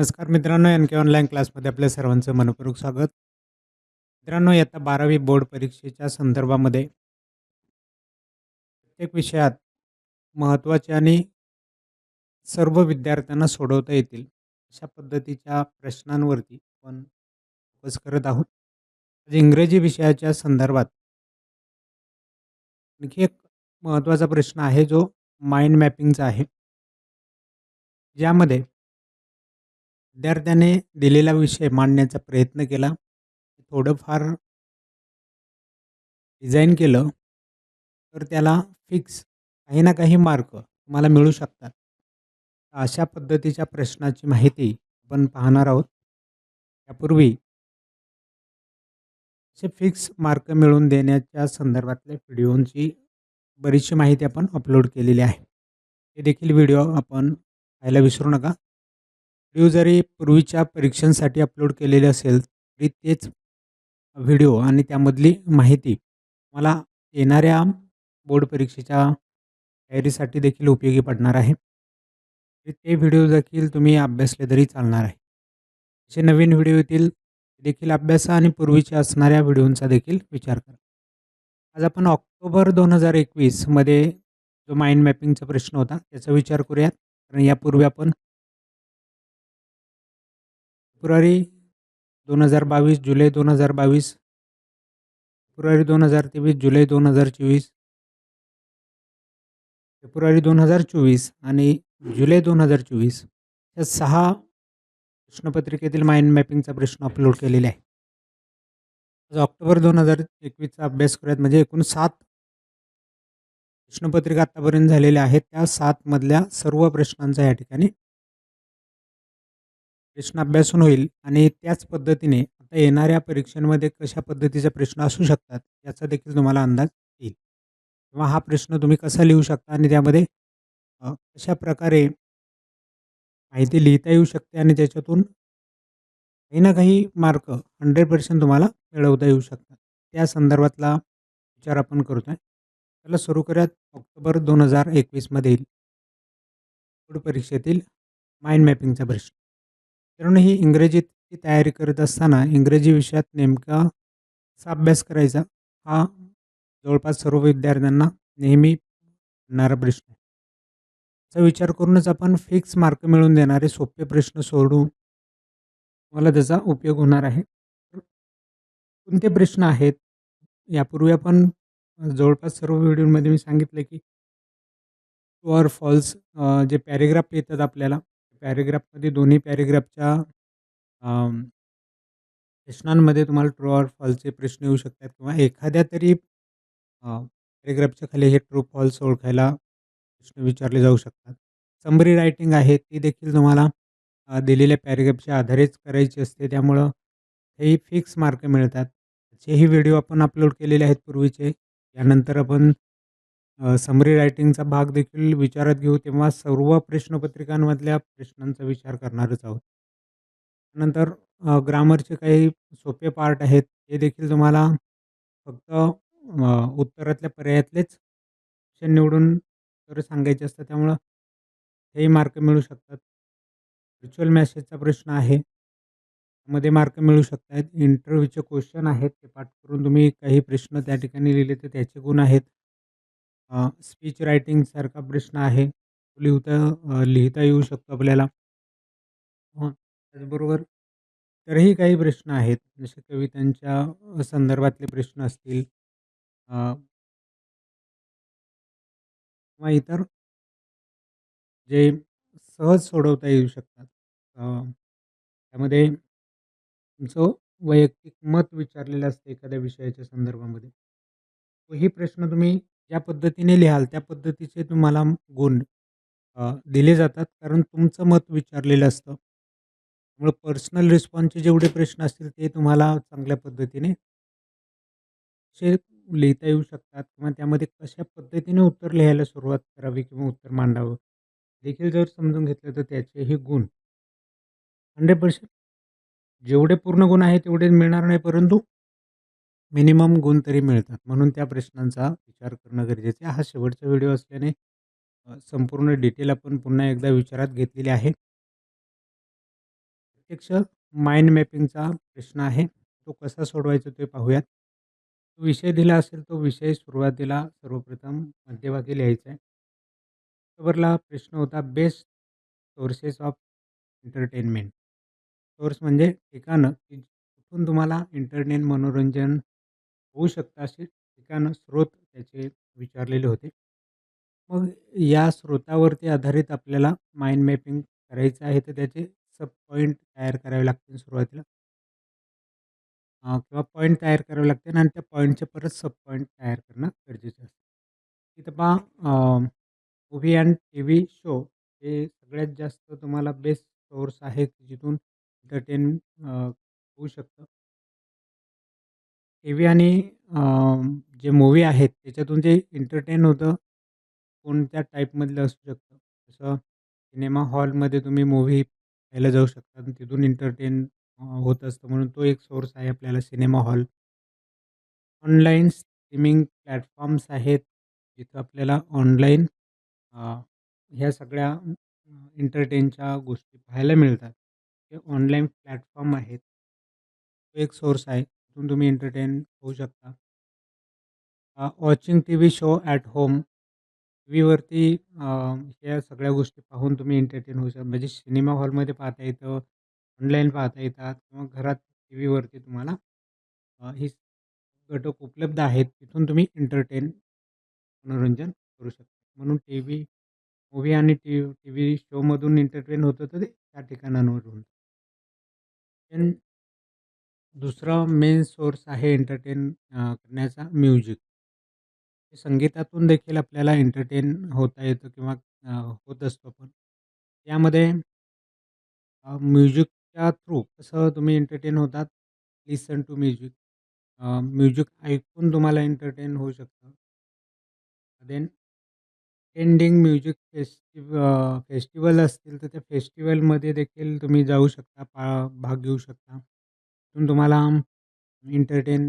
नमस्कार मित्रांनो एन के ऑनलाईन क्लासमध्ये आपल्या सर्वांचं मनपूर्वक स्वागत. मित्रांनो आता बारावी बोर्ड परीक्षेच्या संदर्भामध्ये प्रत्येक विषयात महत्त्वाचे आणि सर्व विद्यार्थ्यांना सोडवता येतील अशा पद्धतीच्या प्रश्नांवरती आपण फोकस करत आहोत. आज इंग्रजी विषयाच्या संदर्भात आणखी एक महत्त्वाचा प्रश्न आहे जो माइंड मॅपिंगचा आहे. ज्यामध्ये विद्यार्थ्याने दिलेला विषय मांडण्याचा प्रयत्न केला. थोडंफार डिझाईन केलं तर त्याला फिक्स काही ना काही मार्क तुम्हाला मिळू शकतात. अशा पद्धतीच्या प्रश्नाची माहिती आपण पाहणार आहोत. त्यापूर्वी असे फिक्स मार्क मिळवून देण्याच्या संदर्भातल्या व्हिडिओंची बरीचशी माहिती आपण अपलोड केलेली आहे. ते देखील व्हिडिओ आपण पाहायला विसरू नका. व्हिडिओ जरी पूर्वीच्या परीक्षांसाठी अपलोड केलेले असेल तरी तेच व्हिडिओ आणि त्यामधली माहिती मला येणाऱ्या बोर्ड परीक्षेच्या तयारीसाठी देखील उपयोगी पडणार आहे. ते व्हिडिओ देखील तुम्ही अभ्यासले तरी चालणार आहे. असे नवीन व्हिडिओ येतील देखील अभ्यासा आणि पूर्वीच्या असणाऱ्या व्हिडिओंचा देखील विचार करा. आज आपण ऑक्टोबर दोन हजार एकवीसमध्ये जो माइंड मॅपिंगचा प्रश्न होता त्याचा विचार करूयात. कारण यापूर्वी आपण फेब्रुवारी दोन हजार बावीस जुलै दोन हजार बावीस. फेब्रुवारी दोन हजार तेवीस जुलै दोन हजार चोवीस. फेब्रुवारी दोन हजार चोवीस आणि जुलै दोन हजार चोवीस या सहा प्रश्नपत्रिकेतील माइंड मॅपिंगचा प्रश्न अपलोड केलेले आहे. आज ऑक्टोबर दोन हजार एकवीसचा अभ्यास करूयात. म्हणजे एकूण सात प्रश्नपत्रिका आत्तापर्यंत झालेल्या आहेत. त्या सातमधल्या सर्व प्रश्नांचा या ठिकाणी प्रश्न अभ्यासून होईल आणि त्याच पद्धतीने आता येणाऱ्या परीक्षांमध्ये कशा पद्धतीचे प्रश्न असू शकतात याचा देखील तुम्हाला अंदाज येईल. किंवा हा प्रश्न तुम्ही कसा लिहू शकता आणि त्यामध्ये कशा प्रकारे माहिती लिहिता येऊ शकते आणि त्याच्यातून काही ना काही मार्क हंड्रेड पर्सेंट तुम्हाला मिळवता येऊ शकतात. त्या संदर्भातला विचार आपण करतो आहे त्याला सुरू करूयात. ऑक्टोबर दोन हजार एकवीसमधील बोर्ड परीक्षेतील माइंड मॅपिंगचा प्रश्न. मित्रांनो ही इंग्रजीची तयारी करत असताना इंग्रजी विषयात नेमका कसा अभ्यास करायचा हा जवळपास सर्व विद्यार्थ्यांना नेहमी पडणारा प्रश्न आहे. याचा विचार करूनच आपण फिक्स मार्क मिळवून देणारे सोपे प्रश्न सोडून मला त्याचा उपयोग होणार आहे. कोणते प्रश्न आहेत यापूर्वी आपण जवळपास सर्व व्हिडिओमध्ये मी सांगितलं की टू ऑर फॉल्स जे पॅरेग्राफ येतात आपल्याला पॅरेग्राफमध्ये दोन्ही पॅरेग्राफच्या प्रश्नांमध्ये तुम्हाला ट्रू ऑर फॉल्सचे प्रश्न येऊ शकतात किंवा एखाद्या तरी पॅरेग्राफच्या खाली हे ट्रू फॉल्स ओळखायला प्रश्न विचारले जाऊ शकतात. समरी रायटिंग आहे ती देखील तुम्हाला दिलेल्या पॅरेग्राफच्या आधारेच करायची असते. त्यामुळं हेही फिक्स मार्क मिळतात. जेही व्हिडिओ आपण अपलोड केलेले आहेत पूर्वीचे. यानंतर आपण समरी रायटिंगचा भाग देखील विचारात घेऊ तेव्हा सर्व प्रश्नपत्रिकांमधल्या प्रश्नांचा विचार करणारच आहोत. नंतर ग्रामरचे काही सोपे पार्ट आहेत. ते देखील तुम्हाला फक्त उत्तरातल्या पर्यायातलेच ऑप्शन निवडून तर सांगायचे असतात. त्यामुळं हेही मार्क मिळू शकतात. व्हर्च्युअल मॅसेजचा प्रश्न आहे. मध्ये मार्क मिळू शकतात. इंटरव्ह्यूचे क्वेश्चन आहेत. ते पाठ करून तुम्ही काही प्रश्न त्या ठिकाणी लिहिले तर त्याचे गुण आहेत. स्पीच रायटिंगसारखा प्रश्न आहे. तो लिहिता लिहिता येऊ शकतो आपल्याला. हो, त्याचबरोबर तरही काही प्रश्न आहेत. जसे कवितांच्या संदर्भातले प्रश्न असतील किंवा इतर जे सहज सोडवता येऊ शकतात. त्यामध्ये तुमचं वैयक्तिक मत विचारलेलं असतं एखाद्या विषयाच्या संदर्भामध्ये तोही प्रश्न तुम्ही ज्या पद्धतीने लिहाल त्या पद्धतीचे तुम्हाला गुण दिले जातात. कारण तुमचं मत विचारलेलं असतं. त्यामुळे पर्सनल रिस्पॉन्सचे जेवढे प्रश्न असतील ते तुम्हाला चांगल्या पद्धतीने असे लिहिता येऊ शकतात. किंवा त्यामध्ये कशा पद्धतीने उत्तर लिहायला सुरुवात करावी किंवा उत्तर मांडावं देखील जर समजून घेतलं तर त्याचेही गुण. हंड्रेड पर्सेंट जेवढे पूर्ण गुण आहे तेवढे मिळणार नाही परंतु मिनिमम गुण तरी मिळतात म्हणून त्या प्रश्नांचा विचार करणं गरजेचं आहे हा शेवटचा व्हिडिओ असल्याने संपूर्ण डिटेल आपण पुन्हा एकदा विचारात घेतलेली आहे प्रत्यक्ष माइंड मॅपिंगचा प्रश्न आहे. तो कसा सोडवायचा ते पाहूयात. विषय दिला असेल तो विषय सुरुवातीला सर्वप्रथम मध्यभागी लिहायचा आहे. ऑक्टोबरला प्रश्न होता best sources of entertainment. Source म्हणजे ठिकाणं की कुठून तुम्हाला एंटरटेन मनोरंजन होऊ शकतं अशी ठिकाणं, स्रोत त्याचे विचारलेले होते. मग या स्रोतावरती आधारित आपल्याला माइंड मॅपिंग करायचं आहे तर त्याचे सब पॉईंट तयार करावे लागतील सुरुवातीला. अ, किंवा पॉईंट तयार करावे लागतील आणि त्या पॉईंटचे परत सब पॉईंट तयार करणं गरजेचं असतं. तिथं पहा अ, मूव्ही अँड टीव्ही शो हे सगळ्यात जास्त तुम्हाला बेस्ट सोर्स आहे जिथून एंटरटेन अ, होऊ शकतं. टी व्ही आणि जे मूव्ही आहेत त्याच्यातून जे एंटरटेन होतं, कोणत्या टाईपमधलं असू शकतं. जसं सिनेमा हॉलमध्ये तुम्ही मूव्ही पाहायला जाऊ शकता आणि तिथून एंटरटेन होत असतं म्हणून तो एक सोर्स आहे आपल्याला cinema hall. Online streaming platforms आहेत, जिथं आपल्याला ऑनलाईन ह्या सगळ्या एंटरटेनच्या गोष्टी पाहायला मिळतात. हे ऑनलाईन प्लॅटफॉर्म आहेत. तो एक सोर्स आहे. तिथून तुम्ही एंटरटेन होऊ शकता. Watching TV show at home. T व्हीवरती ह्या सगळ्या गोष्टी पाहून तुम्ही एंटरटेन होऊ शकता. म्हणजे सिनेमा हॉलमध्ये पाहता येतं, ऑनलाईन पाहता येतात किंवा घरात टी व्हीवरती तुम्हाला ही घटक उपलब्ध आहेत. तिथून तुम्ही एंटरटेन मनोरंजन करू शकता. म्हणून टी व्ही मूवी आणि टी टी व्ही शोमधून एंटरटेन होतं तर ते त्या ठिकाणांवरून. दुसरा मेन सोर्स आहे एंटरटेन अ, करण्याचा म्युझिक. संगीतातून देखील आपल्याला एंटरटेन होता येतं किंवा अ, होत असतो आपण. यामध्ये अ, म्युझिकच्या थ्रू कसं तुम्ही एंटरटेन होतात, listen to music. Uh, music ऐकून तुम्हाला एंटरटेन होऊ शकतं. Then ending music festive uh, festival असतील तर त्या फेस्टिवलमध्ये देखील तुम्ही जाऊ शकता, पा भाग घेऊ शकता. तिथून तुम्हाला एंटरटेन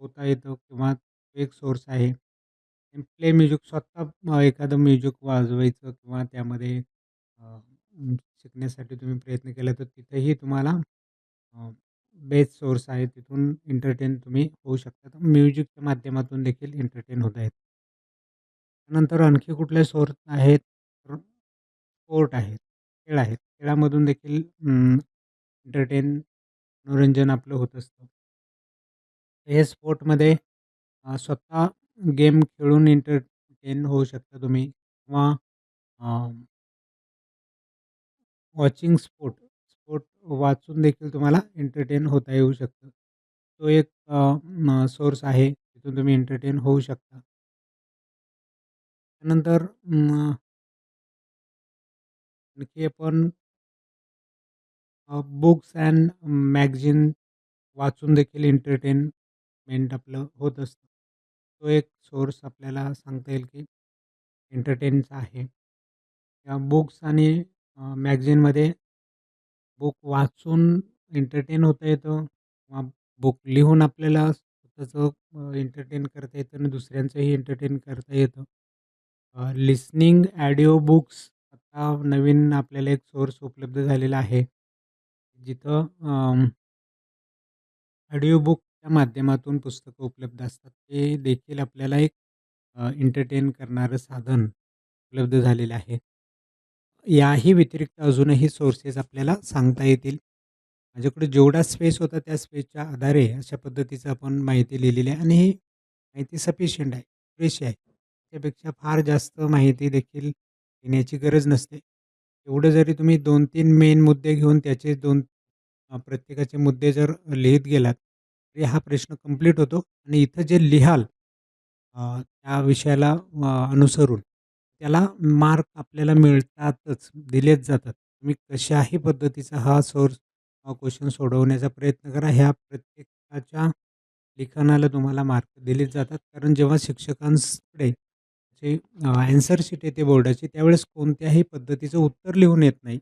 होता येतं किंवा एक सोर्स आहे. प्ले म्युझिक स्वतः एखादं म्युझिक वाजवायचं किंवा त्यामध्ये शिकण्यासाठी तुम्ही प्रयत्न केला तर तिथेही तुम्हाला बेस्ट सोर्स आहे. तिथून एंटरटेन तुम्ही होऊ शकता. तर म्युझिकच्या माध्यमातून देखील एंटरटेन होत आहेत त्यानंतर आणखी कुठले सोर्स आहेत? तर स्पोर्ट आहेत, खेळ आहेत. खेळामधून देखील एंटरटेन मनोरंजन आपलं होत असतं. हे स्पोर्टमध्ये अ, स्वतः गेम खेळून एंटरटेन होऊ शकता तुम्ही किंवा अ वॉचिंग स्पोर्ट, स्पोर्ट वाचून देखील तुम्हाला एंटरटेन होता येऊ शकतं. तो एक अ, सोर्स आहे. तिथून तुम्ही एंटरटेन होऊ शकता. त्यानंतर अं आणखी आपण अ, बुक्स अँड मॅगझीन वाचून देखील एंटरटेनमेंट आपलं होत असतं. तो एक सोर्स आपल्याला सांगता येईल की एंटरटेनचा आहे. या बुक्स आणि अ, मॅगझीनमध्ये बुक वाचून एंटरटेन होता येतं किंवा बुक लिहून आपल्याला स्वतःचं अ, एंटरटेन करता येतं आणि दुसऱ्यांचंही एंटरटेन करता येतं. अ, लिसनिंग ऑडिओ बुक्स आता नवीन आपल्याला एक सोर्स उपलब्ध झालेला आहे. जिथं अं ऑडिओ बुकच्या माध्यमातून पुस्तकं उपलब्ध असतात. ते देखील आपल्याला एक अ, एंटरटेन करणारं साधन उपलब्ध झालेलं आहे. याही व्यतिरिक्त अजूनही सोर्सेस आपल्याला सांगता येतील. माझ्याकडे जेवढा स्पेस होता त्या स्पेसच्या आधारे अशा पद्धतीचं आपण माहिती लिहिलेली आहे आणि ही माहिती सफिशियंट आहे, पुरेशी आहे. त्यापेक्षा फार जास्त माहिती देखील लिहिण्याची गरज नसते. एवढं जरी तुम्ही 2-3 मेन मुद्दे घेऊन त्याचे 2 प्रत्येकाचे मुद्दे जर लिहीत गेलात, तरी हा प्रश्न कंप्लीट होतो आणि इथं जे लिहाल त्या विषयाला अनुसरून त्याला मार्क आपल्याला मिळतातच, दिलेच जातात. तुम्ही कशाही पद्धतीचा हा सोर्स क्वेश्चन सोडवण्याचा प्रयत्न करा. ह्या प्रत्येकाच्या लिखाणाला तुम्हाला मार्क दिलेच जातात. कारण जेव्हा शिक्षकांकडे जे अ, शीट येते बोर्डाची त्यावेळेस कोणत्याही पद्धतीचं उत्तर लिहून येत नाही.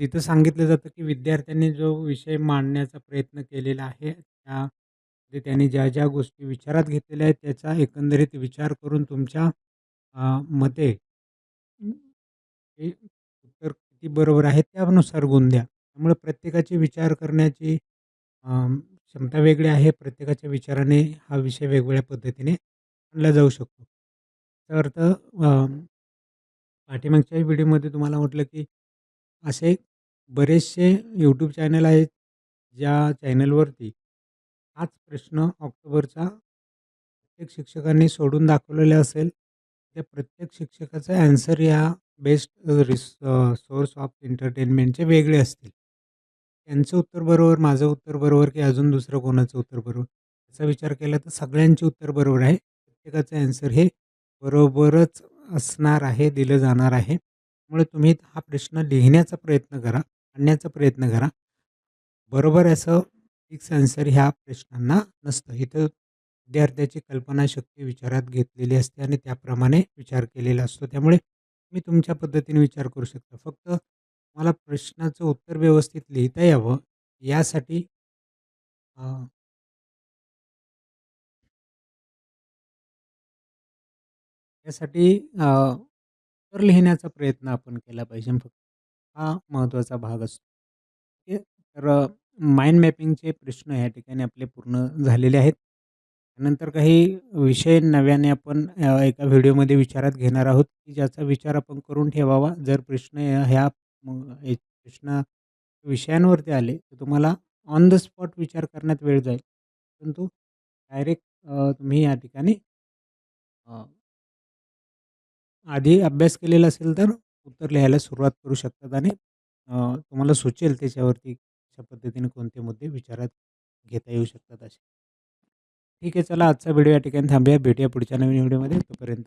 तिथं सांगितलं जातं की विद्यार्थ्यांनी जो विषय मांडण्याचा प्रयत्न केलेला आहे, त्यामध्ये त्यांनी ज्या-ज्या गोष्टी विचारात घेतलेल्या आहेत त्याचा एकंदरीत विचार करून तुमच्या अ, मते हे उत्तर किती बरोबर आहे त्यानुसार गुण द्या. त्यामुळे प्रत्येकाची विचार करण्याची क्षमता वेगळी आहे प्रत्येकाच्या विचाराने हा विषय वेगवेगळ्या पद्धतीने आणला जाऊ शकतो. त्याचा अर्थ अम, व्हिडिओमध्ये तुम्हाला म्हटलं की असे बरेचसे यूट्यूब चॅनल आहेत ज्या चॅनलवरती हाच प्रश्न ऑक्टोबरचा प्रत्येक शिक्षकांनी सोडून दाखवलेला असेल. त्या प्रत्येक शिक्षकाचा ॲन्सर या बेस्ट रिस सोर्स ऑफ एंटरटेनमेंटचे वेगळे असतील. त्यांचं उत्तर बरोबर माझं उत्तर बरोबर की अजून दुसरं कोणाचं उत्तर बरोबर? याचा विचार केला तर सगळ्यांचे उत्तर बरोबर आहे. प्रत्येकाचं ॲन्सर हे बरोबरच असणार आहे दिलं जाणार आहे. त्यामुळे तुम्ही हा प्रश्न लिहिण्याचा प्रयत्न करा आणण्याचा प्रयत्न करा. बरोबर असं फिक्स आन्सर ह्या प्रश्नांना नसतं. इथं विद्यार्थ्याची कल्पनाशक्ती विचारात घेतलेली असते आणि त्याप्रमाणे विचार केलेला असतो. त्यामुळे तुम्ही तुमच्या पद्धतीने विचार करू शकता. फक्त मला प्रश्नाचं उत्तर व्यवस्थित लिहिता यावं. यासाठी यासाठी तर लिहिण्याचा प्रयत्न आपण केला पाहिजे. फक्त हा महत्त्वाचा भाग असतो. ओके? तर माइंड मॅपिंगचे प्रश्न या ठिकाणी आपले पूर्ण झालेले आहेत. त्यानंतर काही विषय नव्याने आपण एका व्हिडिओमध्ये विचारात घेणार आहोत की ज्याचा विचार आपण करून ठेवावा. जर प्रश्न ह्या प्रश्न विषयांवरती आले तर तुम्हाला ऑन द स्पॉट विचार करण्यात वेळ जाईल. परंतु डायरेक्ट तुम्ही या ठिकाणी आधी अभ्यास केलेला असेल तर उत्तर लिहायला सुरुवात करू शकतात आणि तुम्हाला सुचेल त्याच्यावरती अशा पद्धतीने कोणते मुद्दे विचारात घेता येऊ शकतात असे. ठीक आहे चला आजचा व्हिडिओ या ठिकाणी थांबूया. भेटूया पुढच्या नवीन व्हिडिओमध्ये. तोपर्यंत